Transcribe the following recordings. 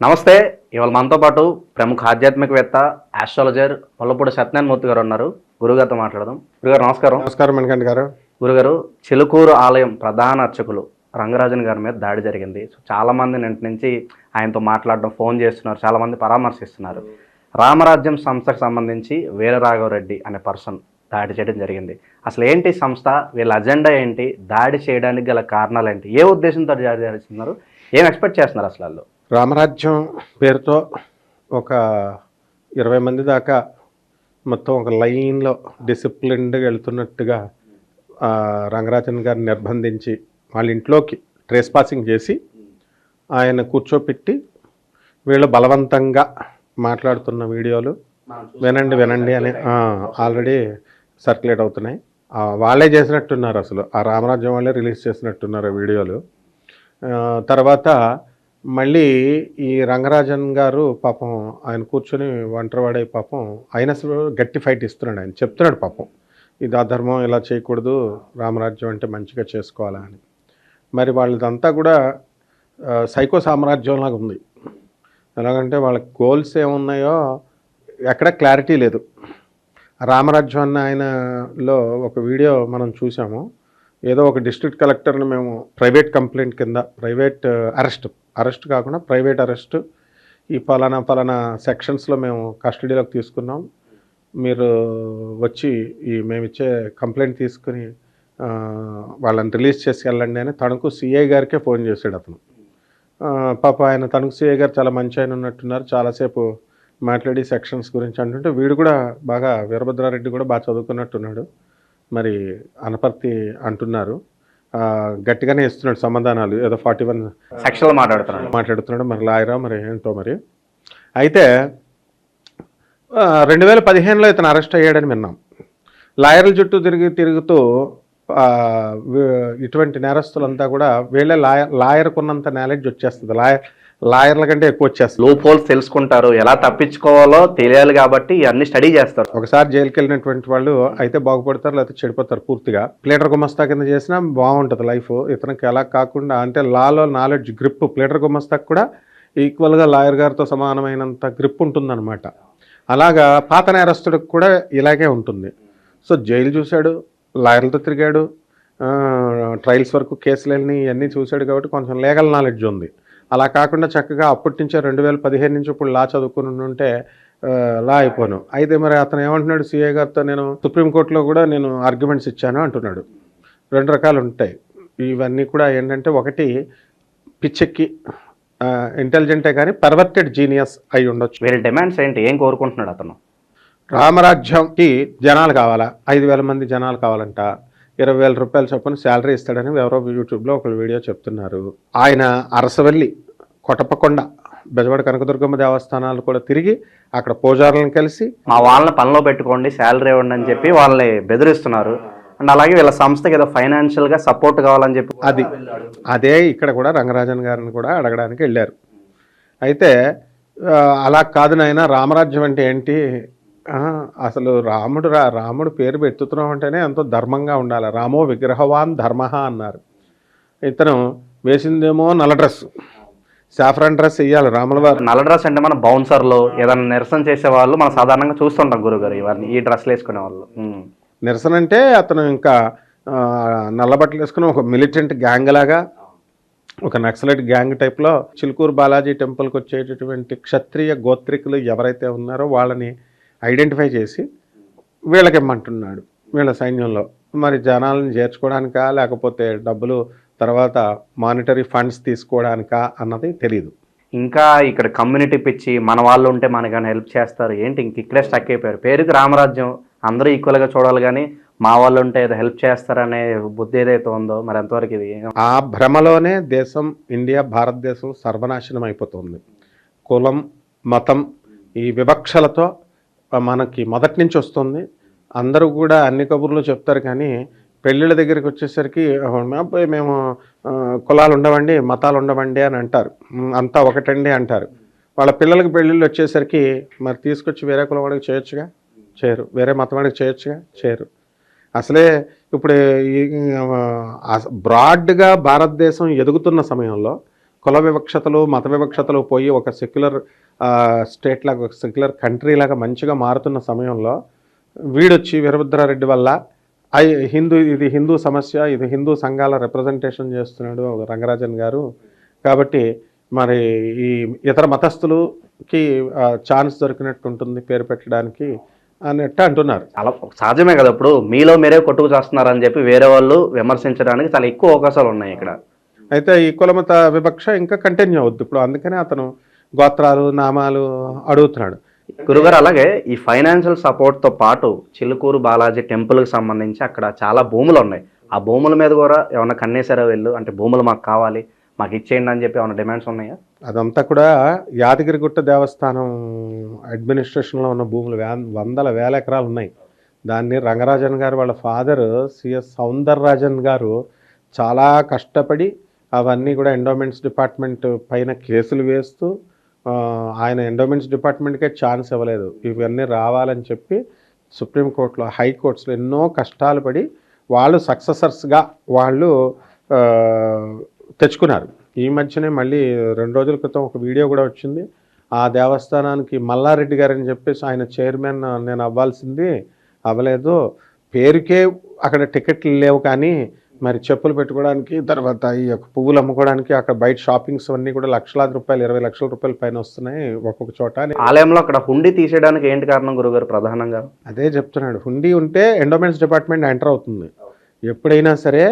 నమస్తే ఇవాళ మనతో పాటు ప్రముఖ ఆధ్యాత్మికవేత్త ఆస్ట్రాలజర్ పొల్లపూడి సత్యనారాయణ మూర్తి గారు ఉన్నారు. గురుగారితో మాట్లాడదాం. గురుగారు నమస్కారం. నమస్కారం మణికంఠ గారు. గురుగారు చిలుకూరు ఆలయం ప్రధాన అర్చకులు రంగరాజన్ గారి మీద దాడి జరిగింది. సో చాలా మంది నింటి నుంచి ఆయనతో మాట్లాడడం ఫోన్ చేస్తున్నారు. చాలా మంది పరామర్శిస్తున్నారు. రామరాజ్యం సంస్థకు సంబంధించి వీరరాఘవరెడ్డి అనే పర్సన్ దాడి చేయడం జరిగింది. అసలు ఏంటి సంస్థ? వీళ్ళ అజెండా ఏంటి? దాడి చేయడానికి గల కారణాలు ఏంటి? ఏ ఉద్దేశంతో దాడి చేస్తున్నారు? ఏం ఎక్స్పెక్ట్ చేస్తున్నారు అసలు వాళ్ళు? రామరాజ్యం పేరుతో ఒక ఇరవై మంది దాకా మొత్తం ఒక లైన్లో డిసిప్లిన్డ్గా వెళ్తున్నట్టుగా రంగరాజన్ గారిని నిర్బంధించి వాళ్ళ ఇంట్లోకి ట్రేస్ పాసింగ్ చేసి ఆయన కూర్చోపెట్టి వీళ్ళు బలవంతంగా మాట్లాడుతున్న వీడియోలు వినండి వినండి అని ఆల్రెడీ సర్క్యులేట్ అవుతున్నాయి. వాళ్ళే చేసినట్టున్నారు అసలు. ఆ రామరాజ్యం వాళ్ళే రిలీజ్ చేసినట్టున్నారు వీడియోలు. తర్వాత మళ్ళీ ఈ రంగరాజన్ గారు పాపం ఆయన కూర్చొని ఒంటరివాడే పాపం ఆయన సరే గట్టి ఫైట్ ఇస్తున్నాడు ఆయన. చెప్తున్నాడు పాపం ఇది అధర్మం ఇలా చేయకూడదు రామరాజ్యం అంటే మంచిగా చేసుకోవాలా అని. మరి వాళ్ళదంతా కూడా సైకో సామ్రాజ్యంలాగా ఉంది. ఎలాగంటే వాళ్ళ గోల్స్ ఏమున్నాయో ఎక్కడ క్లారిటీ లేదు. రామరాజ్యం అన్న ఆయనలో ఒక వీడియో మనం చూసాము. ఏదో ఒక డిస్ట్రిక్ట్ కలెక్టర్ని మేము ప్రైవేట్ కంప్లైంట్ కింద ప్రైవేట్ అరెస్ట్ అరెస్ట్ కాకుండా ప్రైవేట్ అరెస్ట్ ఈ పలానా పలానా సెక్షన్స్లో మేము కస్టడీలోకి తీసుకున్నాం. మీరు వచ్చి ఈ మేమిచ్చే కంప్లైంట్ తీసుకుని వాళ్ళని రిలీజ్ చేసి వెళ్ళండి అని తణుకు సిఐ గారికే ఫోన్ చేశాడు అతను. పాప ఆయన తణుకు సిఐ గారు చాలా మంచి ఆయన ఉన్నట్టున్నారు. చాలాసేపు మాట్లాడి సెక్షన్స్ గురించి అంటుంటే వీడు కూడా బాగా వీరభద్రారెడ్డి కూడా బాగా చదువుకున్నట్టున్నాడు. మరి అనపర్తి అంటున్నారు. గట్టిగానే ఇస్తున్నాడు సమాధానాలు ఏదో ఫార్టీ వన్ సెక్షన్లో మాట్లాడుతున్నాడు. మాట్లాడుతున్నాడు. మరి లాయరా మరి ఏంటో మరి. అయితే రెండు వేల పదిహేనులో ఇతను అరెస్ట్ అయ్యాడని విన్నాం. లాయర్ల చుట్టూ తిరిగి తిరుగుతూ ఇటువంటి నేరస్తులంతా కూడా వీళ్ళే లాయర్ లాయర్కు ఉన్నంత నాలెడ్జ్ వచ్చేస్తుంది. లాయర్ లాయర్ల కంటే ఎక్కువ వచ్చేస్తుంది. లూప్ హోల్స్ తెలుసుకుంటారు. ఎలా తప్పించుకోవాలో తెలియాలి కాబట్టి అన్ని స్టడీ చేస్తారు. ఒకసారి జైలుకి వెళ్ళినటువంటి వాళ్ళు అయితే బాగుపడతారు లేకపోతే చెడిపోతారు పూర్తిగా. ప్లేటర్ గుమస్తా కింద చేసినా బాగుంటుంది లైఫ్. ఇతనికి ఎలా కాకుండా అంటే లాలో నాలెడ్జ్ గ్రిప్ ప్లేటర్ గుమస్తాకు కూడా ఈక్వల్గా లాయర్ గారితో సమానమైనంత గ్రిప్ ఉంటుందన్నమాట. అలాగా పాత నేరస్తుడికి కూడా ఇలాగే ఉంటుంది. సో జైలు చూశాడు లాయర్లతో తిరిగాడు ట్రయల్స్ వరకు కేసులన్నీ ఇవన్నీ చూశాడు కాబట్టి కొంచెం లీగల్ నాలెడ్జ్ ఉంది. అలా కాకుండా చక్కగా అప్పటి నుంచే రెండు వేల పదిహేను నుంచి ఇప్పుడు లా చదువుకుని ఉంటే లా అయిపోను. అయితే మరి అతను ఏమంటున్నాడు సిఏ గారితో నేను సుప్రీంకోర్టులో కూడా నేను ఆర్గ్యుమెంట్స్ ఇచ్చాను అంటున్నాడు. రెండు రకాలు ఉంటాయి. ఇవన్నీ కూడా ఏంటంటే ఒకటి పిచ్చెక్కి ఇంటెలిజెంటే కానీ పర్వర్టెడ్ జీనియస్ అయి ఉండొచ్చు. వీరి డిమాండ్స్ ఏంటి? ఏం కోరుకుంటున్నాడు అతను? రామరాజ్యంకి జనాలు కావాలా? ఐదు వేల మంది జనాలు కావాలంట. ఇరవై వేల రూపాయల చొప్పున శాలరీ ఇస్తాడని ఎవరో యూట్యూబ్లో ఒక వీడియో చెప్తున్నారు. ఆయన అరసవల్లి కొటపకొండ బెజవాడ కనకదుర్గమ్మ దేవస్థానాలు కూడా తిరిగి అక్కడ పూజారులను కలిసి మా వాళ్ళని పనిలో పెట్టుకోండి శాలరీ ఇవ్వండి అని చెప్పి వాళ్ళని బెదిరిస్తున్నారు. అండ్ అలాగే వీళ్ళ సంస్థకి ఏదో ఫైనాన్షియల్గా సపోర్ట్ కావాలని చెప్పి అది అదే ఇక్కడ కూడా రంగరాజన్ గారిని కూడా అడగడానికి వెళ్ళారు. అయితే అలా కాదు నాయన రామరాజ్యం అంటే ఏంటి? అసలు రాముడు రా రాముడు పేరు పెట్టుతున్నాం అంటేనే ఎంతో ధర్మంగా ఉండాలి. రామో విగ్రహవాన్ ధర్మ అన్నారు. ఇతను వేసిందేమో నల్ల డ్రెస్. సాఫ్రాన్ డ్రెస్ వేయాలి రాముల వారు. నల్ల డ్రెస్ అంటే మన బౌన్సర్లు ఏదైనా నిరసన చేసే వాళ్ళు మనం సాధారణంగా చూస్తుంటాం గురుగారు ఇవన్నీ ఈ డ్రెస్లు వేసుకునే వాళ్ళు. నిరసన అంటే అతను ఇంకా నల్ల బట్టలు వేసుకుని ఒక మిలిటెంట్ గ్యాంగ్ లాగా ఒక నక్సలైట్ గ్యాంగ్ టైప్లో చిలుకూరు బాలాజీ టెంపుల్కి వచ్చేటటువంటి క్షత్రియ గోత్రికులు ఎవరైతే ఉన్నారో వాళ్ళని ఐడెంటిఫై చేసి వీళ్ళకి ఇమ్మంటున్నాడు వీళ్ళ సైన్యంలో మరి జనాలను చేర్చుకోవడానికా లేకపోతే డబ్బులు తర్వాత మానిటరీ ఫండ్స్ తీసుకోవడానికా అన్నది తెలియదు ఇంకా ఇక్కడ కమ్యూనిటీ పిచ్చి మన వాళ్ళు ఉంటే మనకైనా హెల్ప్ చేస్తారు? ఏంటి? ఇంక ఇక్కడే స్టక్ అయిపోయారు. పేరుకి రామరాజ్యం. అందరూ ఈక్వల్గా చూడాలి కానీ మా వాళ్ళు ఉంటే ఏదో హెల్ప్ చేస్తారనే బుద్ధి ఏదైతే ఉందో మరి ఎంతవరకు ఇది? ఆ భ్రమలోనే దేశం ఇండియా భారతదేశం సర్వనాశనం అయిపోతుంది. కులం మతం ఈ వివక్షలతో మనకి మొదటి నుంచి వస్తుంది. అందరూ కూడా అన్ని కబుర్లు చెప్తారు కానీ పెళ్ళిళ్ళ దగ్గరికి వచ్చేసరికి "అబ్బాయి మేము కులాలు ఉండవండి మతాలు ఉండవండి అని అంటారు. అంతా ఒకటండి అంటారు. వాళ్ళ పిల్లలకి పెళ్ళిళ్ళు వచ్చేసరికి మరి తీసుకొచ్చి వేరే కులం వాడికి చేయొచ్చుగా? చేయరు. వేరే మతం వాడికి చేయొచ్చుగా? చేయరు. అసలే ఇప్పుడు బ్రాడ్గా భారతదేశం ఎదుగుతున్న సమయంలో కుల వివక్షతలు మత వివక్షతలు పోయి ఒక సెక్యులర్ స్టేట్ లాగా ఒక సెక్యులర్ కంట్రీ లాగా మంచిగా మారుతున్న సమయంలో వీడొచ్చి వీరభద్రారెడ్డి వల్ల ఐ హిందూ ఇది హిందూ సమస్య ఇది హిందూ సంఘాల రిప్రజెంటేషన్ చేస్తున్నాడు రంగరాజన్ గారు. కాబట్టి మరి ఈ ఇతర మతస్థులకి ఛాన్స్ దొరికినట్టు ఉంటుంది పేరు పెట్టడానికి అన్నట్టు అంటున్నారు. చాలా సహజమే కదా ఇప్పుడు మీలో మీరే కొట్టుకు చేస్తున్నారని చెప్పి వేరే వాళ్ళు విమర్శించడానికి చాలా ఎక్కువ అవకాశాలు ఉన్నాయి ఇక్కడ. అయితే ఈ కులమత వివక్ష ఇంకా కంటిన్యూ అవుద్ది. ఇప్పుడు అందుకనే అతను గోత్రాలు నామాలు అడుగుతున్నాడు. గురుగారు అలాగే ఈ ఫైనాన్షియల్ సపోర్ట్తో పాటు చిలుకూరు బాలాజీ టెంపుల్కి సంబంధించి అక్కడ చాలా భూములు ఉన్నాయి. ఆ భూముల మీద కూడా ఏమైనా కన్నేసారా వెళ్ళు? అంటే భూములు మాకు కావాలి మాకు ఇచ్చేయండి అని చెప్పి ఏమైనా డిమాండ్స్ ఉన్నాయా? అదంతా కూడా యాదగిరిగుట్ట దేవస్థానం అడ్మినిస్ట్రేషన్లో ఉన్న భూములు వందల వేల ఎకరాలు ఉన్నాయి. దాన్ని రంగరాజన్ గారు వాళ్ళ ఫాదర్ సిఎస్ సౌందరరాజన్ గారు చాలా కష్టపడి అవన్నీ కూడా ఎండోమెంట్స్ డిపార్ట్మెంట్ పైన కేసులు వేస్తూ ఆయన ఎండోమెంట్స్ డిపార్ట్మెంట్కే ఛాన్స్ ఇవ్వలేదు. ఇవన్నీ రావాలని చెప్పి సుప్రీంకోర్టులో హైకోర్ట్స్లో ఎన్నో కష్టాలు పడి వాళ్ళు సక్సెసర్స్గా వాళ్ళు తెచ్చుకున్నారు. ఈ మధ్యనే మళ్ళీ రెండు రోజుల క్రితం ఒక వీడియో కూడా వచ్చింది. ఆ దేవస్థానానికి మల్లారెడ్డి గారు అని చెప్పేసి ఆయన చైర్మన్ నేను అవ్వాల్సింది అవ్వలేదు. పేరుకే అక్కడ టికెట్లు లేవు కానీ మరి చెప్పులు పెట్టుకోవడానికి తర్వాత ఈ యొక్క పువ్వులు అమ్ముకోవడానికి అక్కడ బయట షాపింగ్స్ అన్నీ కూడా లక్షలాది రూపాయలు ఇరవై లక్షల రూపాయల పైన వస్తున్నాయి ఒక్కొక్క చోట ఆలయంలో అక్కడ హుండీ తీసేయడానికి ఏంటి కారణం గురుగారు ప్రధానంగా? అదే చెప్తున్నాడు. హుండీ ఉంటే ఎండోమెంట్స్ డిపార్ట్మెంట్ ఎంటర్ అవుతుంది. ఎప్పుడైనా సరే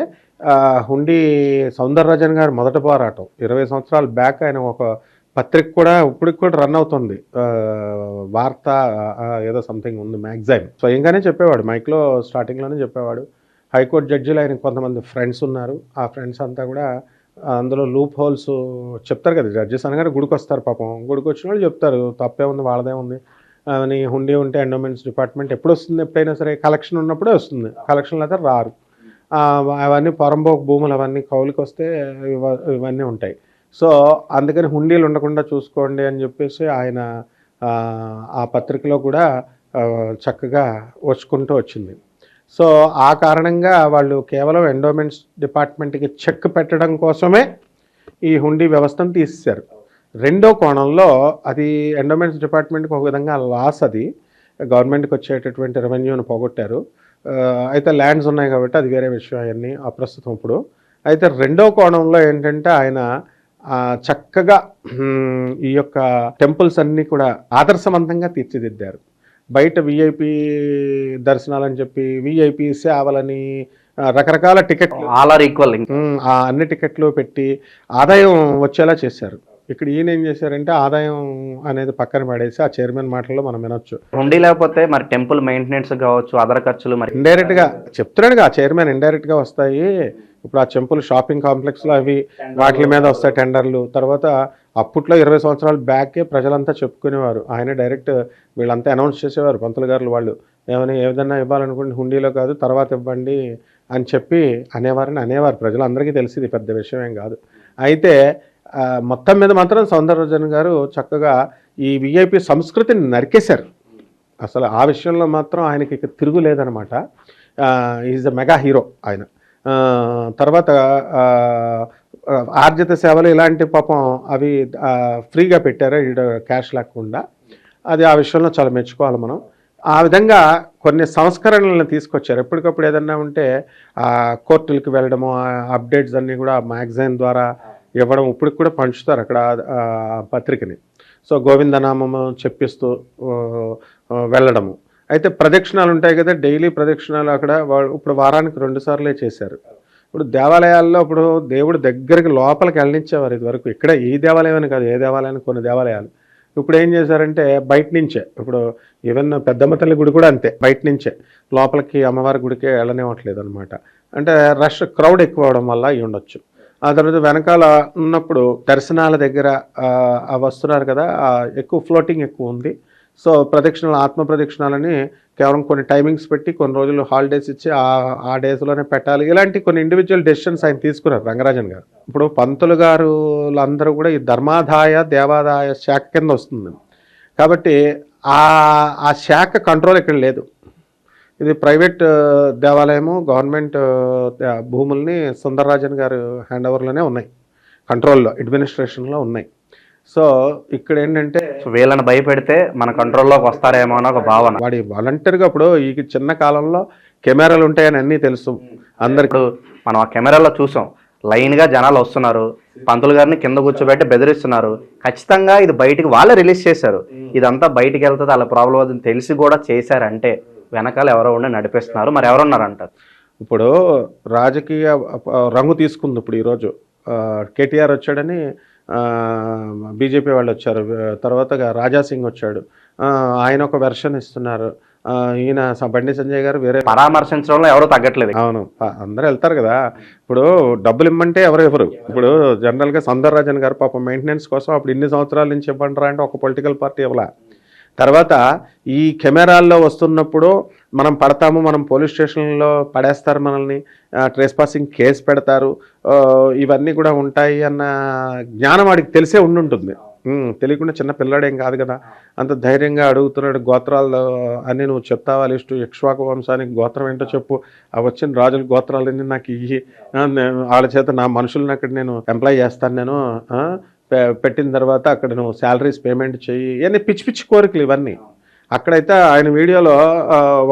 హుండీ సౌందరరాజన్ గారు మొదట పోరాటం. ఇరవై సంవత్సరాల బ్యాక్ ఆయన ఒక పత్రిక కూడా ఇప్పటికి కూడా రన్ అవుతుంది. వార్త ఏదో సంథింగ్ ఉంది మ్యాగజైన్. స్వయంగానే చెప్పేవాడు మైక్లో స్టార్టింగ్లోనే చెప్పేవాడు. హైకోర్టు జడ్జిలు ఆయన కొంతమంది ఫ్రెండ్స్ ఉన్నారు. ఆ ఫ్రెండ్స్ అంతా కూడా అందులో లూప్ హోల్స్ చెప్తారు కదా జడ్జెస్ అనగానే గుడికి వస్తారు పాపం. గుడికి వచ్చిన వాళ్ళు చెప్తారు తప్పే ఉంది వాళ్ళదే ఉంది. అని హుండీ ఉంటే ఎండోమెంట్స్ డిపార్ట్మెంట్ ఎప్పుడు వస్తుంది ఎప్పుడైనా సరే కలెక్షన్ ఉన్నప్పుడే వస్తుంది. కలెక్షన్లు అయితే రారు. అవన్నీ పొరంబోకు భూములు అవన్నీ కౌలుకి వస్తే ఇవన్నీ ఉంటాయి. సో అందుకని హుండీలు ఉండకుండా చూసుకోండి అని చెప్పేసి ఆయన ఆ, పత్రికలో కూడా చక్కగా వచ్చుకుంటూ వచ్చింది. సో ఆ కారణంగా వాళ్ళు కేవలం ఎండోమెంట్స్ డిపార్ట్మెంట్కి చెక్ పెట్టడం కోసమే ఈ హుండీ వ్యవస్థను తీసేశారు. రెండో కోణంలో అది ఎండోమెంట్స్ డిపార్ట్మెంట్కి ఒక విధంగా లాస్ అది. గవర్నమెంట్కి వచ్చేటటువంటి రెవెన్యూని పోగొట్టారు. అయితే ల్యాండ్స్ ఉన్నాయి కాబట్టి అది వేరే విషయం అవన్నీ అప్రస్తుతం ఇప్పుడు. అయితే రెండో కోణంలో ఏంటంటే ఆయన చక్కగా ఈ యొక్క టెంపుల్స్ అన్నీ కూడా ఆదర్శవంతంగా తీర్చిదిద్దారు. బయట విఐపి దర్శనాలని చెప్పి విఐపి సేవలని రకరకాల టికెట్లు. ఆల్ ఆర్ ఈక్వల్ అన్ని టికెట్లు పెట్టి ఆదాయం వచ్చేలా చేశారు. ఇక్కడ ఈయన ఏం చేశారంటే ఆదాయం అనేది పక్కన పడేసి ఆ చైర్మన్ మాటల్లో మనం వినొచ్చు. హుండీ లేకపోతే మరి టెంపుల్ మెయింటెనెన్స్ కావచ్చు అదర్ ఖర్చులు మరి ఇండైరెక్ట్గా చెప్తున్నాడుగా ఆ చైర్మన్ ఇండైరెక్ట్గా వస్తాయి. ఇప్పుడు ఆ చెంపుల్ షాపింగ్ కాంప్లెక్స్లో అవి వాటి మీద వస్తాయి టెండర్లు. తర్వాత అప్పట్లో ఇరవై సంవత్సరాల బ్యాకే ప్రజలంతా చెప్పుకునేవారు. ఆయన డైరెక్ట్ వీళ్ళంతా అనౌన్స్ చేసేవారు పంతులు గారు వాళ్ళు. ఏమైనా ఏదైనా ఇవ్వాలనుకుంటే హుండీలో కాదు తర్వాత ఇవ్వండి అని చెప్పి అనేవారని అనేవారు. ప్రజలందరికీ తెలిసింది పెద్ద విషయం ఏం కాదు. అయితే మొత్తం మీద మాత్రం సౌందరరాజన్ గారు చక్కగా ఈ విఐపి సంస్కృతిని నరికేశారు. అసలు ఆ విషయంలో మాత్రం ఆయనకి ఇక తిరుగులేదనమాట ఈజ్ అ మెగా హీరో ఆయన. తర్వాత ఆర్జిత సేవలు ఇలాంటి పాపం అవి ఫ్రీగా పెట్టారు? ఈడ క్యాష్ లేకుండా. అది ఆ విషయంలో చాలా మెచ్చుకోవాలి మనం. ఆ విధంగా కొన్ని సంస్కరణలను తీసుకొచ్చారు. ఎప్పటికప్పుడు ఏదన్నా ఉంటే ఆ కోర్టులకి వెళ్ళడము ఆ అప్డేట్స్ అన్నీ కూడా మ్యాగజైన్ ద్వారా ఇవ్వడం ఇప్పటికి కూడా పంచుతారు అక్కడ పత్రికని. సో గోవిందనామము చెప్పిస్తూ వెళ్ళడము. అయితే ప్రదక్షిణాలు ఉంటాయి కదా డైలీ ప్రదక్షిణాలు అక్కడ వాళ్ళు ఇప్పుడు వారానికి రెండు సార్లే చేశారు. ఇప్పుడు దేవాలయాల్లో ఇప్పుడు దేవుడు దగ్గరికి లోపలికి వెళ్ళనిచ్చేవారు ఇదివరకు. ఇక్కడ ఈ దేవాలయం అని కాదు ఏ దేవాలయానికి కొన్ని దేవాలయాలు. ఇప్పుడు ఏం చేశారంటే బయట నుంచే ఇప్పుడు ఈవెన్ పెద్దమ్మ తల్లి గుడి కూడా అంతే బయట నుంచే. లోపలికి అమ్మవారి గుడికే వెళ్ళనివ్వట్లేదు అనమాట అంటే రష్ క్రౌడ్ ఎక్కువ అవడం వల్ల అయి ఉండొచ్చు. ఆ తర్వాత వెనకాల ఉన్నప్పుడు దర్శనాల దగ్గర వస్తున్నారు కదా ఎక్కువ ఫ్లోటింగ్ ఎక్కువ ఉంది. సో ప్రదక్షిణలు ఆత్మ ప్రదక్షిణాలని కేవలం కొన్ని టైమింగ్స్ పెట్టి కొన్ని రోజులు హాలిడేస్ ఇచ్చి ఆ ఆ డేస్లోనే పెట్టాలి. ఇలాంటి కొన్ని ఇండివిజువల్ డెసిషన్స్ ఆయన తీసుకున్నారు రంగరాజన్ గారు. ఇప్పుడు పంతులు గారులందరూ కూడా ఈ ధర్మాదాయ దేవాదాయ శాఖ కింద వస్తుంది. కాబట్టి ఆ ఆ శాఖ కంట్రోల్ ఇక్కడ లేదు. ఇది ప్రైవేట్ దేవాలయము గవర్నమెంట్ భూముల్ని సుందరరాజన్ గారు హ్యాండ్ ఓవర్లోనే ఉన్నాయి. కంట్రోల్లో అడ్మినిస్ట్రేషన్లో ఉన్నాయి. సో ఇక్కడ ఏంటంటే వీళ్ళని భయపెడితే మన కంట్రోల్లోకి వస్తారేమో అని ఒక భావన. వాడి వాలంటీర్గా ఇప్పుడు ఈ చిన్న కాలంలో కెమెరాలు ఉంటాయని అన్నీ తెలుసు. అందరికి మనం ఆ కెమెరాలో చూసాం. లైన్గా జనాలు వస్తున్నారు. పంతులు గారిని కింద కూర్చోబెట్టి బెదిరిస్తున్నారు. ఖచ్చితంగా ఇది బయటికి వాళ్ళే రిలీజ్ చేశారు. ఇదంతా బయటికి వెళ్తుంది వాళ్ళ ప్రాబ్లం అని తెలిసి కూడా చేశారంటే వెనకాల ఎవరో ఉండి నడిపిస్తున్నారు. మరి ఎవరున్నారంటారు? ఇప్పుడు రాజకీయ రంగు తీసుకుంది ఇప్పుడు ఈరోజు. కేటీఆర్ వచ్చాడని బీజేపీ వాళ్ళు వచ్చారు. తర్వాత రాజా సింగ్ వచ్చాడు. ఆయన ఒక వెర్షన్ ఇస్తున్నారు. ఈయన బండి సంజయ్ గారు వేరే పరామర్శించడంలో ఎవరూ తగ్గట్లేదు. అవును. అందరూ వెళ్తారు కదా. ఇప్పుడు డబ్బులు ఇమ్మంటే ఎవరు ఇవ్వరు. ఇప్పుడు జనరల్గా సందర్రాజన్ గారు పాపం మెయింటెనెన్స్ కోసం అప్పుడు ఇన్ని సంవత్సరాల నుంచి ఇవ్వంటారా అంటే ఒక పొలిటికల్ పార్టీ ఇవ్వలా. తర్వాత ఈ కెమెరాల్లో వస్తున్నప్పుడు మనం పడతాము మనం పోలీస్ స్టేషన్లో పడేస్తారు మనల్ని ట్రేస్ పాసింగ్ కేసు పెడతారు ఇవన్నీ కూడా ఉంటాయి అన్న జ్ఞానం వాడికి తెలిసే ఉండుంటుంది. తెలియకుండా చిన్న పిల్లాడేం కాదు కదా. అంత ధైర్యంగా అడుగుతున్నాడు గోత్రాలు అని నువ్వు చెప్తావా లిస్టు ఇక్ష్వాకు వంశానికి గోత్రం ఏంటో చెప్పు. ఆ వచ్చిన రాజుల గోత్రాలన్నీ నాకు ఇవి నేను వాళ్ళ చేత నా మనుషులను అక్కడ నేను ఎంప్లాయ్ చేస్తాను నేను పెట్టిన తర్వాత అక్కడ నువ్వు శాలరీస్ పేమెంట్ చేయి ఇవన్నీ పిచ్చి పిచ్చి కోరికలు ఇవన్నీ. అక్కడైతే ఆయన వీడియోలో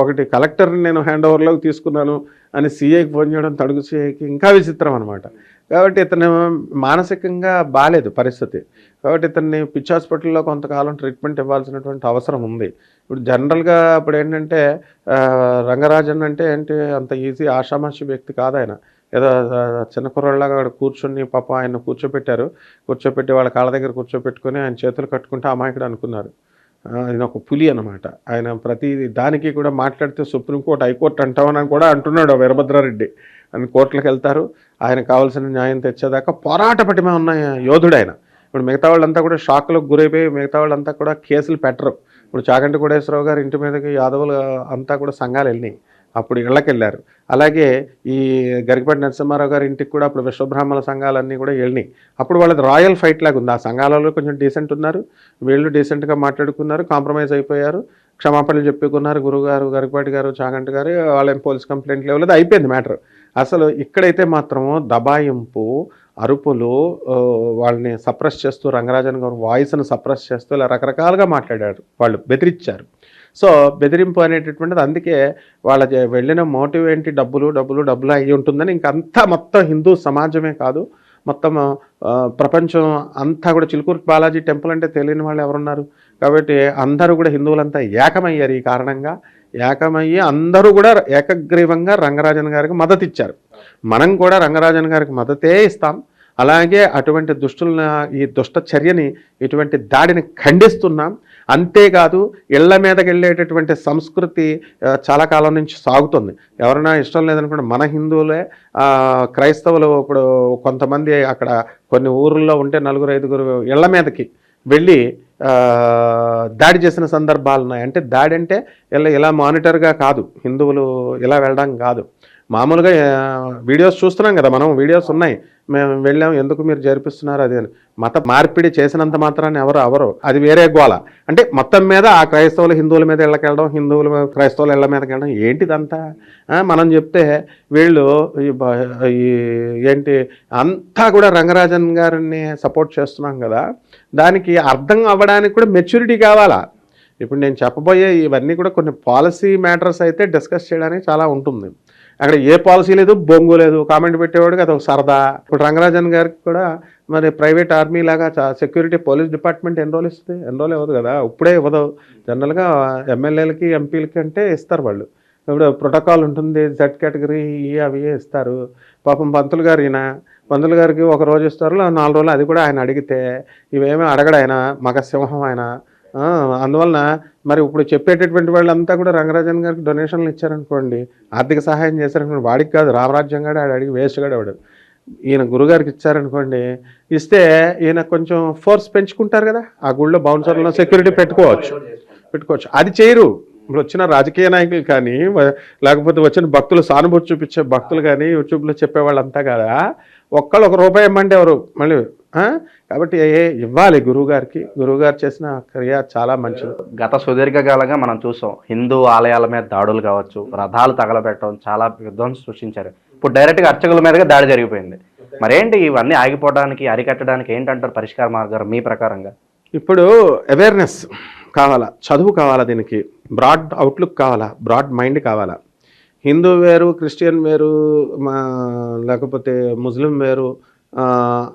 ఒకటి కలెక్టర్ని నేను హ్యాండ్ ఓవర్లోకి తీసుకున్నాను అని సీఐకి ఫోన్ చేయడం తడుగు సీఐకి ఇంకా విచిత్రం అనమాట కాబట్టి ఇతను మానసికంగా బాగాలేదు పరిస్థితి. కాబట్టి ఇతన్ని పిచ్ హాస్పిటల్లో కొంతకాలం ట్రీట్మెంట్ ఇవ్వాల్సినటువంటి అవసరం ఉంది. ఇప్పుడు జనరల్గా ఇప్పుడు ఏంటంటే రంగరాజన్ అంటే ఏంటి అంత ఈజీ ఆషామాషి వ్యక్తి కాదు ఆయన. ఏదో చిన్న కుర్రాళ్ళగా అక్కడ కూర్చొని పాప ఆయన కూర్చోపెట్టారు. కూర్చోపెట్టి వాళ్ళ కాళ్ళ దగ్గర కూర్చోపెట్టుకొని ఆయన చేతులు కట్టుకుంటే అమాయకుడు అనుకున్నారు. ఆయన ఒక పులి అనమాట ఆయన ప్రతి దానికి కూడా మాట్లాడితే సుప్రీంకోర్టు హైకోర్టు అంటామని కూడా అంటున్నాడు వీరభద్రారెడ్డి. అని కోర్టులకు వెళ్తారు. ఆయన కావాల్సిన న్యాయం తెచ్చేదాకా పోరాట పటిమే ఉన్న యోధుడు ఆయన. ఇప్పుడు మిగతా వాళ్ళంతా కూడా షాక్లకు గురైపోయి మిగతా వాళ్ళంతా కూడా కేసులు పెట్టరు. ఇప్పుడు చాగంటి కోటేశ్వరరావు గారి ఇంటి మీదకి యాదవులు అంతా కూడా సంఘాలు వెళ్ళినాయి. అప్పుడు ఇళ్ళకి వెళ్ళారు అలాగే ఈ గరికపాటి నరసింహారావు గారి ఇంటికి కూడా అప్పుడు విశ్వబ్రాహ్మణ సంఘాలన్నీ కూడా వెళ్ళినాయి. అప్పుడు వాళ్ళది రాయల్ ఫైట్ లాగా ఉంది. ఆ సంఘాలలో కొంచెం డీసెంట్ ఉన్నారు. వీళ్ళు డీసెంట్గా మాట్లాడుకున్నారు కాంప్రమైజ్ అయిపోయారు. క్షమాపణలు చెప్పుకున్నారు. గురుగారు గరికపాటి గారు చాగంటి గారు వాళ్ళేం పోలీస్ కంప్లైంట్ లేవలేదు అయిపోయింది మ్యాటర్ అసలు ఇక్కడైతే మాత్రము దబాయింపు అరుపులు వాళ్ళని సప్రెస్ చేస్తూ రంగరాజన్ గారు వాయిస్ను సప్రెస్ చేస్తూ ఇలా రకరకాలుగా మాట్లాడారు వాళ్ళు బెదిరించారు. సో బెదిరింపు అనేటటువంటిది అందుకే వాళ్ళ వెళ్ళిన మోటివ్ ఏంటి? డబ్బులు డబ్బులు డబ్బులు అయ్యి ఉంటుందని ఇంకంతా మొత్తం హిందూ సమాజమే కాదు. మొత్తం ప్రపంచం అంతా కూడా చిలుకూరు బాలాజీ టెంపుల్ అంటే తెలియని వాళ్ళు ఎవరున్నారు? కాబట్టి అందరూ కూడా హిందువులంతా ఏకమయ్యారు ఈ కారణంగా. ఏకమయ్యి అందరూ కూడా ఏకగ్రీవంగా రంగరాజన్ గారికి మద్దతు ఇచ్చారు మనం కూడా రంగరాజన్ గారికి మద్దతే ఇస్తాం. అలాగే అటువంటి దుష్టుల ఈ దుష్ట చర్యని ఇటువంటి దాడిని ఖండిస్తున్నాం. అంతేకాదు ఇళ్ళ మీదకి వెళ్ళేటటువంటి సంస్కృతి చాలా కాలం నుంచి సాగుతుంది. ఎవరైనా ఇష్టం లేదనుకుంటే మన హిందువులే క్రైస్తవులు ఇప్పుడు కొంతమంది అక్కడ కొన్ని ఊర్లలో ఉంటే నలుగురు ఐదుగురు ఇళ్ళ మీదకి వెళ్ళి దాడి చేసిన సందర్భాలు ఉన్నాయి అంటే దాడి అంటే ఇలా ఇలా మానిటర్గా కాదు. హిందువులు ఇలా వెళ్ళడం కాదు. మామూలుగా వీడియోస్ చూస్తున్నాం కదా మనం వీడియోస్ ఉన్నాయి. మేము వెళ్ళాం ఎందుకు మీరు జరిపిస్తున్నారు అది అని. మత మార్పిడి చేసినంత మాత్రాన్ని ఎవరు అవరు అది వేరే గోల. అంటే మొత్తం మీద ఆ క్రైస్తవులు హిందువుల మీద వెళ్ళకెళ్ళడం హిందువుల మీద క్రైస్తవుల ఇళ్ళ మీదకి వెళ్ళడం ఏంటిదంతా? మనం చెప్తే వీళ్ళు ఈ ఈ ఏంటి అంతా కూడా రంగరాజన్ గారిని సపోర్ట్ చేస్తున్నాం కదా. దానికి అర్థం అవ్వడానికి కూడా మెచ్యూరిటీ కావాలా? ఇప్పుడు నేను చెప్పబోయే ఇవన్నీ కూడా కొన్ని పాలసీ మ్యాటర్స్ అయితే డిస్కస్ చేయడానికి చాలా ఉంటుంది. అక్కడ ఏ పాలసీ లేదు బొంగు లేదు. కామెంట్ పెట్టేవాడికి అది ఒక సరదా. ఇప్పుడు రంగరాజన్ గారికి కూడా మరి ప్రైవేట్ ఆర్మీ లాగా సెక్యూరిటీ పోలీస్ డిపార్ట్మెంట్ ఎన్ని రోజులు ఇస్తుంది? ఎన్రోల్ ఇవ్వదు కదా? ఇప్పుడే ఇవ్వదు. జనరల్గా ఎమ్మెల్యేలకి ఎంపీలకి అంటే ఇస్తారు వాళ్ళు. ఇప్పుడు ప్రోటోకాల్ ఉంటుంది జెడ్ కేటగిరీ ఇవి అవి ఇస్తారు. పాపం పంతులు గారు ఈయన పంతులు గారికి ఒక రోజు ఇస్తారు నాలుగు రోజులు అది కూడా ఆయన అడిగితే ఇవేమీ అడగడు ఆయన మగ సింహం ఆయన. అందువలన మరి ఇప్పుడు చెప్పేటటువంటి వాళ్ళంతా కూడా రంగరాజన్ గారికి డొనేషన్లు ఇచ్చారనుకోండి ఆర్థిక సహాయం చేశారనుకోండి వాడికి కాదు రామరాజ్యం గాడు ఆడు అడిగి వేస్ట్ గాడు వాడు. ఈయన గురుగారికి ఇచ్చారనుకోండి ఇస్తే ఈయన కొంచెం ఫోర్స్ పెంచుకుంటారు కదా ఆ గుళ్ళో బౌన్సర్లో సెక్యూరిటీ పెట్టుకోవచ్చు. పెట్టుకోవచ్చు. అది చేయరు. ఇప్పుడు వచ్చిన రాజకీయ నాయకులు కానీ లేకపోతే వచ్చిన భక్తులు సానుభూతి చూపించే భక్తులు కానీ యూట్యూబ్లో చెప్పే వాళ్ళంతా కదా ఒక్కళ్ళు ఒక రూపాయి ఇమ్మంటే ఎవరు మళ్ళీ కాబట్టి ఇవ్వాలి గురువుగారికి. గురువుగారు చేసిన క్రియ చాలా మంచిది. గత సుదీర్ఘకాలంగా మనం చూసాం. హిందూ ఆలయాల మీద దాడులు కావచ్చు రథాలు తగలబెట్టడం చాలా విధ్వంసం సృష్టించారు. ఇప్పుడు డైరెక్ట్గా అర్చకుల మీదగా దాడి జరిగిపోయింది. మరేంటి ఇవన్నీ ఆగిపోవడానికి అరికట్టడానికి ఏంటంటారు పరిష్కార మార్గాలు మీ ప్రకారంగా? ఇప్పుడు అవేర్నెస్ కావాలా చదువు కావాలా దీనికి బ్రాడ్ అవుట్లుక్ కావాలా బ్రాడ్ మైండ్ కావాలా? హిందూ వేరు క్రిస్టియన్ వేరు మా లేకపోతే ముస్లిం వేరు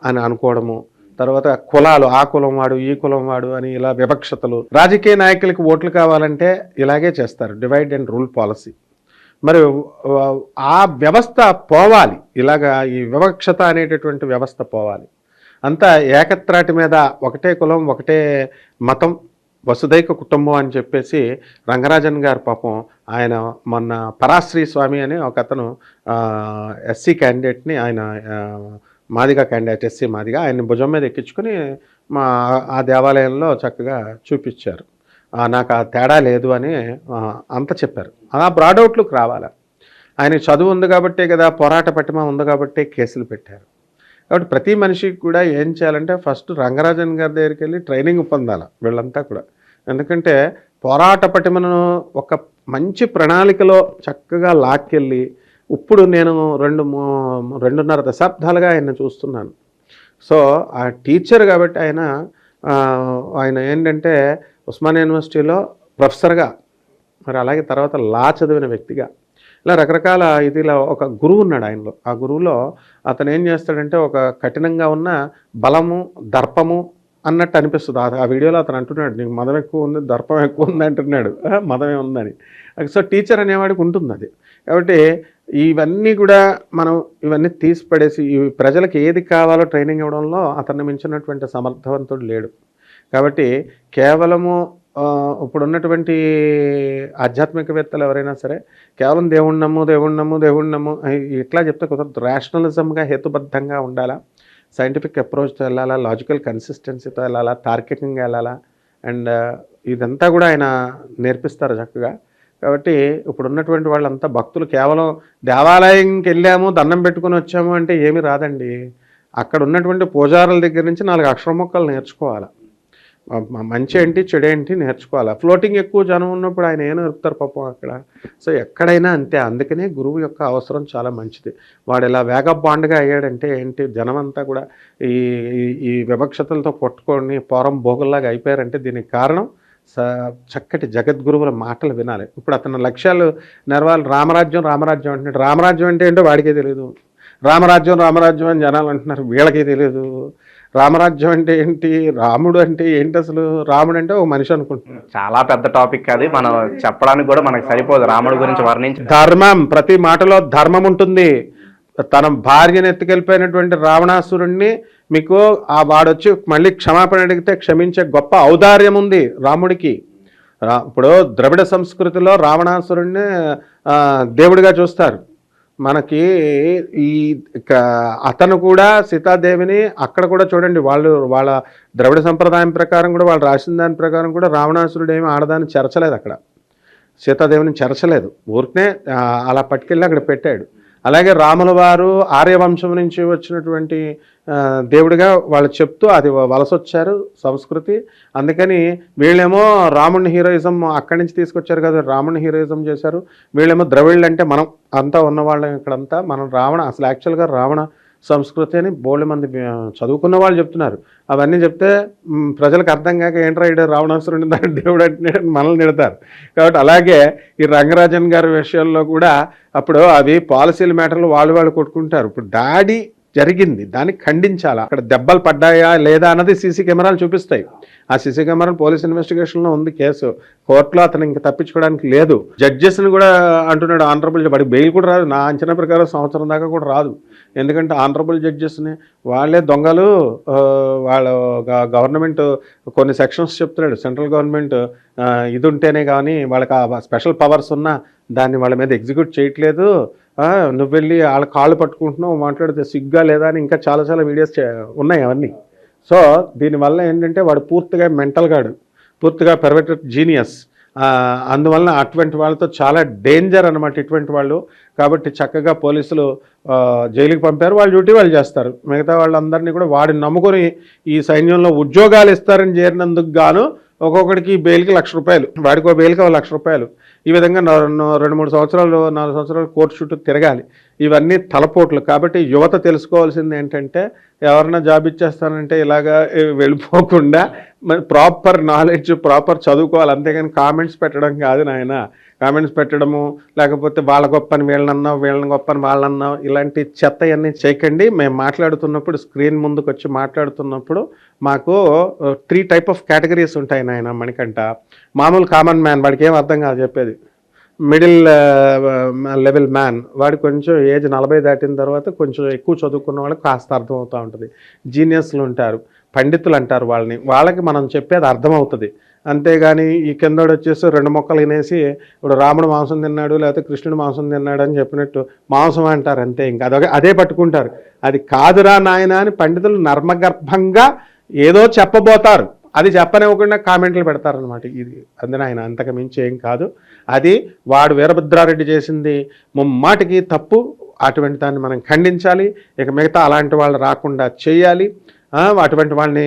అని అనుకోవడము. తర్వాత కులాలు ఆ కులం వాడు ఈ కులం వాడు అని ఇలా వివక్షతలు రాజకీయ నాయకులకి ఓట్లు కావాలంటే ఇలాగే చేస్తారు. డివైడ్ అండ్ రూల్ పాలసీ మరి ఆ- వ్యవస్థ పోవాలి. ఇలాగా ఈ వివక్షత అనేటటువంటి వ్యవస్థ పోవాలి. అంతా ఏకత్రాటి మీద ఒకటే కులం ఒకటే మతం వసుదైక కుటుంబం అని చెప్పేసి రంగరాజన్ గారు పాపం ఆయన మొన్న పరాశ్రీ స్వామి అని ఒక అతను ఎస్సీ క్యాండిడేట్ని ఆయన మాదిగా క్యాండిడేట్ ఎస్సీ మాదిగా ఆయన భుజం మీద ఎక్కించుకొని మా ఆ దేవాలయంలో చక్కగా చూపించారు. నాకు ఆ తేడా లేదు అని అంత చెప్పారు. ఆ బ్రాడ్అవుట్లోకి రావాలి. ఆయన చదువు ఉంది కాబట్టే కదా పోరాట పటిమ ఉంది కాబట్టే కేసులు పెట్టారు. కాబట్టి ప్రతి మనిషికి కూడా ఏం చేయాలంటే ఫస్ట్ రంగరాజన్ గారి దగ్గరికి వెళ్ళి ట్రైనింగ్ పొందాలి వీళ్ళంతా కూడా. ఎందుకంటే పోరాట పటిమను ఒక మంచి ప్రణాళికలో చక్కగా లాక్కెళ్ళి ఇప్పుడు నేను రెండు మూ- రెండున్నర దశాబ్దాలుగా ఆయన చూస్తున్నాను. సో ఆ టీచర్ కాబట్టి ఆయన ఆయన ఏంటంటే ఉస్మానియా యూనివర్సిటీలో ప్రొఫెసర్గా మరి అలాగే తర్వాత లా చదివిన వ్యక్తిగా. ఇలా రకరకాల ఇదిలో ఒక గురువు ఉన్నాడు ఆయనలో. ఆ గురువులో అతను ఏం చేస్తాడంటే ఒక కఠినంగా ఉన్న బలము దర్పము అన్నట్టు అనిపిస్తుంది. ఆ- వీడియోలో అతను అంటున్నాడు నీకు మదం ఎక్కువ ఉంది దర్పం ఎక్కువ ఉంది అంటున్నాడు. మదమే ఉందని. సో టీచర్ అనేవాడికి ఉంటుంది అది కాబట్టి ఇవన్నీ కూడా మనం ఇవన్నీ తీసి పడేసి ప్రజలకు ఏది కావాలో ట్రైనింగ్ ఇవ్వడంలో అతన్ని మించినటువంటి సమర్థవంతుడు లేడు. కాబట్టి కేవలము ఇప్పుడున్నటువంటి ఆధ్యాత్మికవేత్తలు ఎవరైనా సరే కేవలం దేవుణ్ణి నమ్ము దేవుణ్ణి నమ్ము దేవుణ్ణి నమ్ము ఇట్లా చెప్తే కుదరదు. రేషనలిజంగా హేతుబద్ధంగా ఉండాలా? సైంటిఫిక్ అప్రోచ్తో వెళ్ళాలా? లాజికల్ కన్సిస్టెన్సీతో వెళ్ళాలా? తార్కికంగా వెళ్ళాలా? అండ్ ఇదంతా కూడా ఆయన నేర్పిస్తారు చక్కగా. కాబట్టి ఇప్పుడు ఉన్నటువంటి వాళ్ళంతా భక్తులు కేవలం దేవాలయంకి వెళ్ళాము దండం పెట్టుకొని వచ్చాము అంటే ఏమి రాదండి. అక్కడ ఉన్నటువంటి పూజారుల దగ్గర నుంచి నాలుగు అక్షర మొక్కలు నేర్చుకోవాలి. మంచి ఏంటి చెడేంటి నేర్చుకోవాలి. ఫ్లోటింగ్ ఎక్కువ జనం ఉన్నప్పుడు ఆయన ఏం నేర్పుతారు పాపం అక్కడ? సో ఎక్కడైనా అంతే. అందుకనే గురువు యొక్క అవసరం చాలా మంచిది. వాడు ఇలా వేగ బాండ్గా అయ్యాడంటే ఏంటి జనం అంతా కూడా ఈ ఈ- వివక్షతలతో కొట్టుకొని పోరం భోగుల్లాగా అయిపోయారంటే దీనికి కారణం చక్కటి జగద్గురువుల మాటలు వినాలి. ఇప్పుడు అతని లక్ష్యాలు నెరవాలి రామరాజ్యం రామరాజ్యం అంటున్నాడు. రామరాజ్యం అంటే ఏంటో వాడికే తెలియదు రామరాజ్యం రామరాజ్యం అని జనాలు అంటున్నారు. వీళ్ళకే తెలియదు రామరాజ్యం అంటే ఏంటి? రాముడు అంటే ఏంటి అసలు? రాముడు అంటే ఒక మనిషి అనుకుంటున్నారు చాలా పెద్ద టాపిక్ అది. మనం చెప్పడానికి కూడా మనకు సరిపోదు. రాముడి గురించి వర్ణించి ధర్మం ప్రతి మాటలో ధర్మం ఉంటుంది. తన భార్యను ఎత్తుకెళ్ళిపోయినటువంటి రావణాసురుణ్ణి మీకు ఆ వాడొచ్చి మళ్ళీ క్షమాపణ అడిగితే క్షమించే గొప్ప ఔదార్యం ఉంది రాముడికి. ఇప్పుడు ద్రవిడ సంస్కృతిలో రావణాసురుణ్ణి దేవుడిగా చూస్తారు. మనకి ఈ అతను కూడా సీతాదేవిని అక్కడ కూడా చూడండి వాళ్ళు వాళ్ళ ద్రవిడ సంప్రదాయం ప్రకారం కూడా వాళ్ళు రాసిన దాని ప్రకారం కూడా రావణాసురుడు ఏమి ఆడదాన్ని చెరచలేదు అక్కడ. సీతాదేవిని చెరచలేదు. ఊరికనే అలా పట్టుకెళ్ళి అక్కడ పెట్టాడు. అలాగే రాముల వారు ఆర్యవంశం నుంచి వచ్చినటువంటి దేవుడిగా వాళ్ళు చెప్తూ అది వలస వచ్చారు సంస్కృతి. అందుకని వీళ్ళేమో రాముడిని హీరోయిజం అక్కడి నుంచి తీసుకొచ్చారు కదా రాముని హీరోయిజం చేశారు. వీళ్ళేమో ద్రవిళ్ళు అంటే మనం అంతా ఉన్నవాళ్ళం ఇక్కడంతా. మనం రావణ అసలు యాక్చువల్గా రావణ సంస్కృతి అని బోళ్ళ మంది చదువుకున్న వాళ్ళు చెప్తున్నారు. అవన్నీ చెప్తే ప్రజలకు అర్థం కాక ఏంట్రా ఈడు రావణాసురుడిని దాని దేవుడు అంటున్నాడు మనల్ని నిడతారు కాబట్టి అలాగే ఈ రంగరాజన్ గారి విషయంలో కూడా అప్పుడు అవి పాలసీల మ్యాటర్లు వాళ్ళు వాళ్ళు కొట్టుకుంటారు. ఇప్పుడు దాడి జరిగింది దాన్ని ఖండించాలా? అక్కడ దెబ్బలు పడ్డాయా లేదా అన్నది సీసీ కెమెరాలు చూపిస్తాయి. ఆ సీసీ కెమెరాలు పోలీస్ ఇన్వెస్టిగేషన్లో ఉంది కేసు. కోర్టులో అతను ఇంకా తప్పించుకోవడానికి లేదు. జడ్జెస్ని కూడా అంటున్నాడు ఆనరబుల్ వాడికి బెయిల్ కూడా రాదు. నా అంచనా ప్రకారం సంవత్సరం దాకా కూడా రాదు. ఎందుకంటే ఆనరబుల్ జడ్జెస్ని వాళ్ళే దొంగలు వాళ్ళ గవర్నమెంట్ కొన్ని సెక్షన్స్ చెప్తున్నాడు. సెంట్రల్ గవర్నమెంట్ ఇది ఉంటేనే కానీ వాళ్ళకి ఆ స్పెషల్ పవర్స్ ఉన్నా దాన్ని వాళ్ళ మీద ఎగ్జిక్యూట్ చేయట్లేదు. నువ్వు వెళ్ళి వాళ్ళ కాళ్ళు పట్టుకుంటున్నావు మాట్లాడితే సిగ్గా లేదా అని ఇంకా చాలా చాలా వీడియోస్ ఉన్నాయి అవన్నీ. సో దీనివల్ల ఏంటంటే వాడు పూర్తిగా మెంటల్ గాడు పూర్తిగా పెర్వెటెడ్ జీనియస్. అందువలన అటువంటి వాళ్ళతో చాలా డేంజర్ అనమాట ఇటువంటి వాళ్ళు. కాబట్టి చక్కగా పోలీసులు జైలుకి పంపారు. వాళ్ళు డ్యూటీ వాళ్ళు చేస్తారు. మిగతా వాళ్ళందరినీ కూడా వాడిని నమ్ముకొని ఈ సైన్యంలో ఉద్యోగాలు ఇస్తారని చేరినందుకు గాను ఒక్కొక్కడికి బెయిల్కి లక్ష రూపాయలు. వాడికో బెయిల్కి ఒక లక్ష రూపాయలు. ఈ విధంగా రెండు మూడు సంవత్సరాలు నాలుగు సంవత్సరాలు కోర్టు చుట్టూ తిరగాలి. ఇవన్నీ తలపోట్లు. కాబట్టి యువత తెలుసుకోవాల్సింది ఏంటంటే ఎవరైనా జాబ్ ఇచ్చేస్తానంటే ఇలాగా వెళ్ళిపోకుండా మరి ప్రాపర్ నాలెడ్జ్ ప్రాపర్ చదువుకోవాలి. అంతేగాని కామెంట్స్ పెట్టడం కాదు నాయన. కామెంట్స్ పెట్టడము లేకపోతే వాళ్ళ గొప్పని వీళ్ళనన్నా వీళ్ళని గొప్పని వాళ్ళన్నా ఇలాంటి చెత్త అన్నీ చేయకండి. మేము మాట్లాడుతున్నప్పుడు స్క్రీన్ ముందుకు వచ్చి మాట్లాడుతున్నప్పుడు మాకు త్రీ టైప్ ఆఫ్ కేటగిరీస్ ఉంటాయి నాయన మనకంట మామూలు కామన్ మ్యాన్ వాడికి ఏం అర్థం కాదు చెప్పేది. Middle level man. వాడు కొంచెం ఏజ్ నలభై దాటిన తర్వాత కొంచెం ఎక్కువ చదువుకున్న వాళ్ళకి కాస్త అర్థమవుతూ ఉంటుంది. జీనియస్లు ఉంటారు. పండితులు అంటారు వాళ్ళని. వాళ్ళకి మనం చెప్పేది అర్థమవుతుంది. అంతేగాని ఈ కిందోడు వచ్చేసి రెండు మొక్కలు వినేసి ఇప్పుడు రాముడు మాంసం తిన్నాడు లేకపోతే కృష్ణుడు మాంసం తిన్నాడు అని చెప్పినట్టు మాంసం అంటారు అంతే ఇంకా. అదొక అదే పట్టుకుంటారు. అది కాదురా నాయన అని పండితులు నర్మగర్భంగా ఏదో చెప్పబోతారు. అది చెప్పనివ్వకుండా కామెంట్లు పెడతారనమాట ఇది అందున ఆయన అంతకు మించి ఏం కాదు. అది వాడు వీరభద్రారెడ్డి చేసింది ముమ్మాటికి తప్పు. అటువంటి దాన్ని మనం ఖండించాలి. ఇక మిగతా అలాంటి వాళ్ళు రాకుండా చేయాలి. అటువంటి వాళ్ళని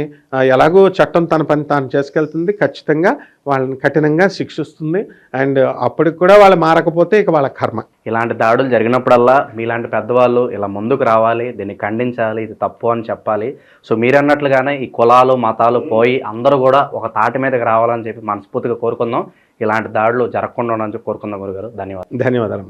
ఎలాగో చట్టం తన పని తాను చేసుకెళ్తుంది ఖచ్చితంగా వాళ్ళని కఠినంగా శిక్షిస్తుంది. అండ్ అప్పటికి కూడా వాళ్ళు మారకపోతే ఇక వాళ్ళ కర్మ. ఇలాంటి దాడులు జరిగినప్పుడల్లా మీలాంటి పెద్దవాళ్ళు ఇలా ముందుకు రావాలి దీన్ని ఖండించాలి ఇది తప్పు అని చెప్పాలి. సో మీరు అన్నట్లుగానే ఈ కులాలు మతాలు పోయి అందరూ కూడా ఒక తాటి మీదకి రావాలని చెప్పి మనస్ఫూర్తిగా కోరుకుందాం. ఇలాంటి దాడులు జరగకుండా ఉండాలని చెప్పి కోరుకుందాం గురుగారు. ధన్యవాదాలు. ధన్యవాదాలు.